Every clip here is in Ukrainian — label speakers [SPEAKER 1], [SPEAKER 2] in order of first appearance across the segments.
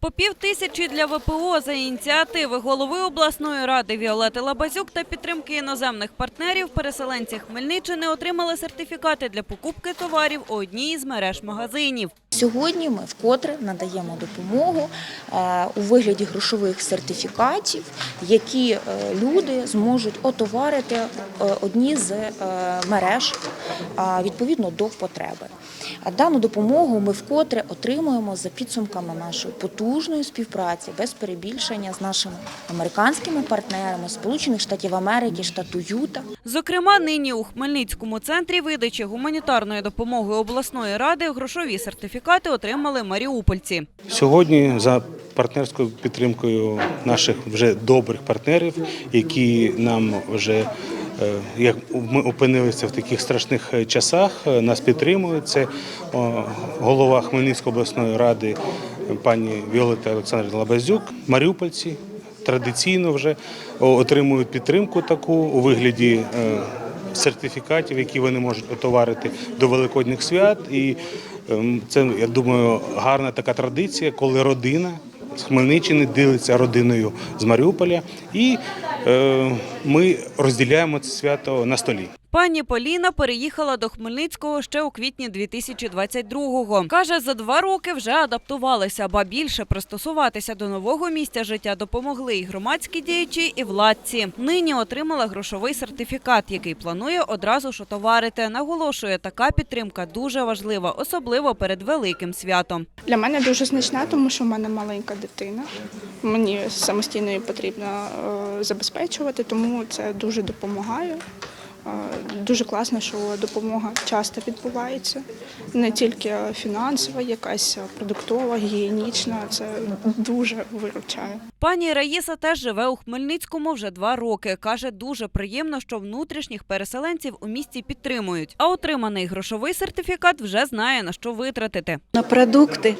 [SPEAKER 1] По пів тисячі для ВПО за ініціативи голови обласної ради Віолети Лабазюк та підтримки іноземних партнерів переселенці Хмельниччини отримали сертифікати для покупки товарів у одній із мереж магазинів.
[SPEAKER 2] Сьогодні ми вкотре надаємо допомогу е, у вигляді грошових сертифікатів, які е, люди зможуть отоварити е, одні з мереж відповідно до потреби. Дану допомогу ми вкотре отримуємо за підсумками нашої потужної співпраці без перебільшення з нашими американськими партнерами Сполучених Штатів Америки, штату Юта.
[SPEAKER 1] Зокрема, нині у Хмельницькому центрі видачі гуманітарної допомоги обласної ради грошові сертифікати отримали маріупольці.
[SPEAKER 3] Сьогодні за партнерською підтримкою наших вже добрих партнерів, які нам вже е, як ми опинилися в таких страшних часах, е, нас підтримують. Це голова Хмельницької обласної ради е, пані Віолета Олександрівна Лабазюк, маріупольці. Традиційно вже отримують підтримку таку у вигляді сертифікатів, які вони можуть отоварити до великодніх свят. І це, я думаю, гарна така традиція, коли родина з Хмельниччини ділиться родиною з Маріуполя, і е, ми розділяємо це свято на столі.
[SPEAKER 1] Пані Поліна переїхала до Хмельницького ще у квітні 2022-го. Каже, за два роки вже адаптувалися, ба більше пристосуватися до нового місця життя допомогли і громадські діячі, і владці. Нині отримала грошовий сертифікат, який планує одразу ж отоварити. Наголошує, така підтримка дуже важлива, особливо перед великим святом.
[SPEAKER 4] Для мене дуже значна, тому що в мене маленька дитина. Мені самостійно її потрібно е, забезпечувати, тому це дуже допомагає. Е, Дуже класно, що допомога часто відбувається, не тільки фінансова, якась продуктова, гігієнічна. Це дуже виручає.
[SPEAKER 1] Пані Раїса теж живе у Хмельницькому вже два роки. Каже, дуже приємно, що внутрішніх переселенців у місті підтримують. А отриманий грошовий сертифікат вже знає на що витратити.
[SPEAKER 5] На продукты,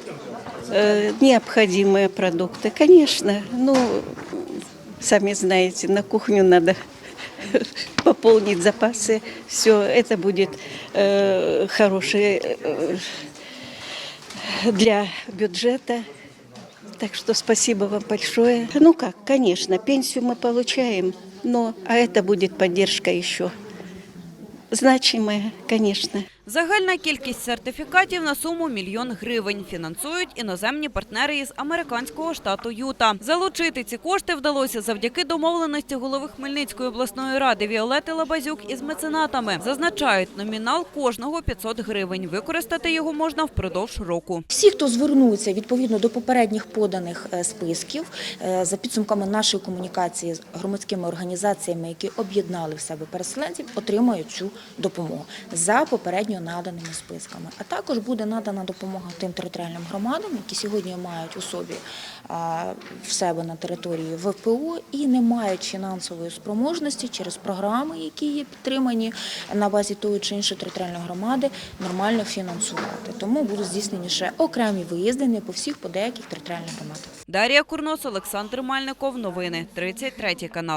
[SPEAKER 5] э, необходимые продукты, конечно. Ну, сами знаете, на кухню надо пополнить запасы. Все, это будет э, хороший э, для бюджета. Так что спасибо вам большое. Ну как, конечно, пенсию мы получаем, но а это будет поддержка еще значимая, конечно.
[SPEAKER 1] Загальна кількість сертифікатів на суму мільйон гривень фінансують іноземні партнери із американського штату Юта. Залучити ці кошти вдалося завдяки домовленості голови Хмельницької обласної ради Віолети Лабазюк із меценатами. Зазначають, номінал кожного 500 гривень. Використати його можна впродовж року.
[SPEAKER 2] Всі, хто звернуться відповідно до попередніх поданих е, списків, е, за підсумками нашої комунікації з громадськими організаціями, які об'єднали в себе переселенців, отримають цю допомогу за попередньо наданими списками. А також буде надана допомога тим територіальним громадам, які сьогодні мають у собі в себе на території ВПО і не мають фінансової спроможності через програми, які є підтримані на базі тої чи іншої територіальної громади, нормально фінансувати. Тому будуть здійснені ще окремі виїзди не по всіх, по деяких територіальних громадах.
[SPEAKER 1] Дар'я Курнос, Олександр Мальников. Новини 33 канал.